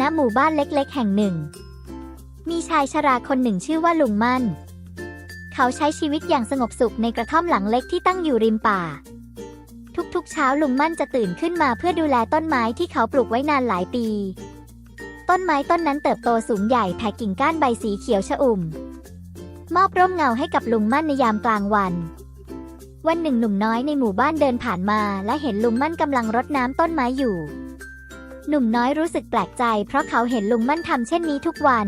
ณหมู่บ้านเล็กๆ แห่งหนึ่ง มีชายชราคนหนึ่งชื่อว่าลุงมั่น เขาใช้ชีวิตอย่างสงบสุขในกระท่อมหลังเล็กที่ตั้งอยู่ริมป่า ทุกๆ เช้าลุงมั่นจะตื่นขึ้นมาเพื่อดูแลต้นไม้ที่เขาปลูกไว้นานหลายปี ต้นไม้ต้นนั้นเติบโตสูงใหญ่แผ่กิ่งก้านใบสีเขียวชอุ่ม มอบร่มเงาให้กับลุงมั่นในยามกลางวัน วันหนึ่งหนุ่มน้อยในหมู่บ้านเดินผ่านมา และเห็นลุงมั่นกำลังรดน้ำต้นไม้อยู่ หนุ่มน้อยรู้สึกแปลกใจ เพราะเขาเห็นลุงมั่นทำเช่นนี้ทุกวัน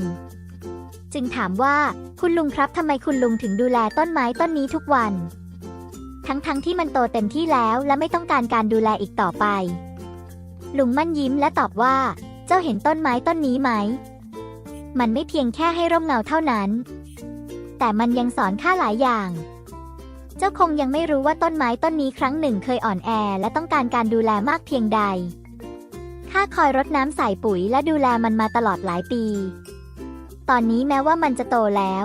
จึงถามว่าคุณลุงครับทำไมคุณลุงถึงดูแลต้นไม้ต้นนี้ทุกวัน ทั้งๆทที่มันโตเต็มที่แล้วและไม่ต้องการการดูแลอีกต่อไป ลุงมั่นยิ้มและตอบว่า เจ้าเห็นต้นไม้ต้นนี้ไหม มันไม่เพียงแค่ให้ร่มเงาเท่านั้น แต่มันยังสอนข้าหลายอย่างเจ้าคงยังไม่รู้ว่าต้นไม้ต้นนี้ครั้งหนึ่งเคยอ่อนแอและต้องการการดูแลมากเพียงใด ข้าคอยรดน้ำใส่ปุ๋ยและดูแลมันมาตลอดหลายปี ตอนนี้แม้ว่ามันจะโตแล้ว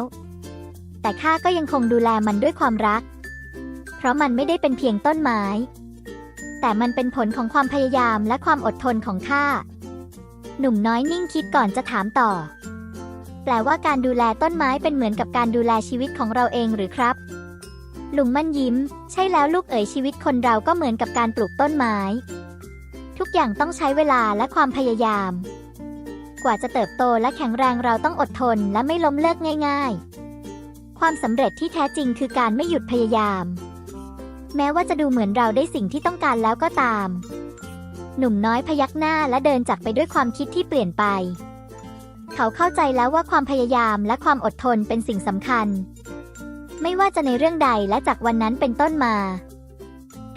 แต่ข้าก็ยังคงดูแลมันด้วยความรัก เพราะมันไม่ได้เป็นเพียงต้นไม้ แต่มันเป็นผลของความพยายามและความอดทนของข้า หนุ่มน้อยนิ่งคิดก่อนจะถามต่อ แปลว่าการดูแลต้นไม้เป็นเหมือนกับการดูแลชีวิตของเราเองหรือครับ ลุงมั่นยิ้ม ใช่แล้วลูกเอ๋ยชีวิตคนเราก็เหมือนกับการปลูกต้นไม้ ทุกอย่างต้องใช้เวลาและความพยายาม กว่าจะเติบโตและแข็งแรงเราต้องอดทนและไม่ล้มเลิกง่าย ๆ ความสำเร็จที่แท้จริงคือการไม่หยุดพยายาม แม้ว่าจะดูเหมือนเราได้สิ่งที่ต้องการแล้วก็ตาม หนุ่มน้อยพยักหน้าและเดินจากไปด้วยความคิดที่เปลี่ยนไป เขาเข้าใจแล้วว่าความพยายามและความอดทนเป็นสิ่งสำคัญ ไม่ว่าจะในเรื่องใดและจากวันนั้นเป็นต้นมา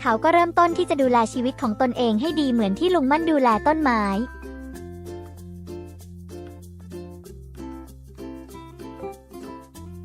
เขาก็เริ่มต้นที่จะดูแลชีวิตของตนเองให้ดีเหมือนที่ลุงมั่นดูแลต้นไม้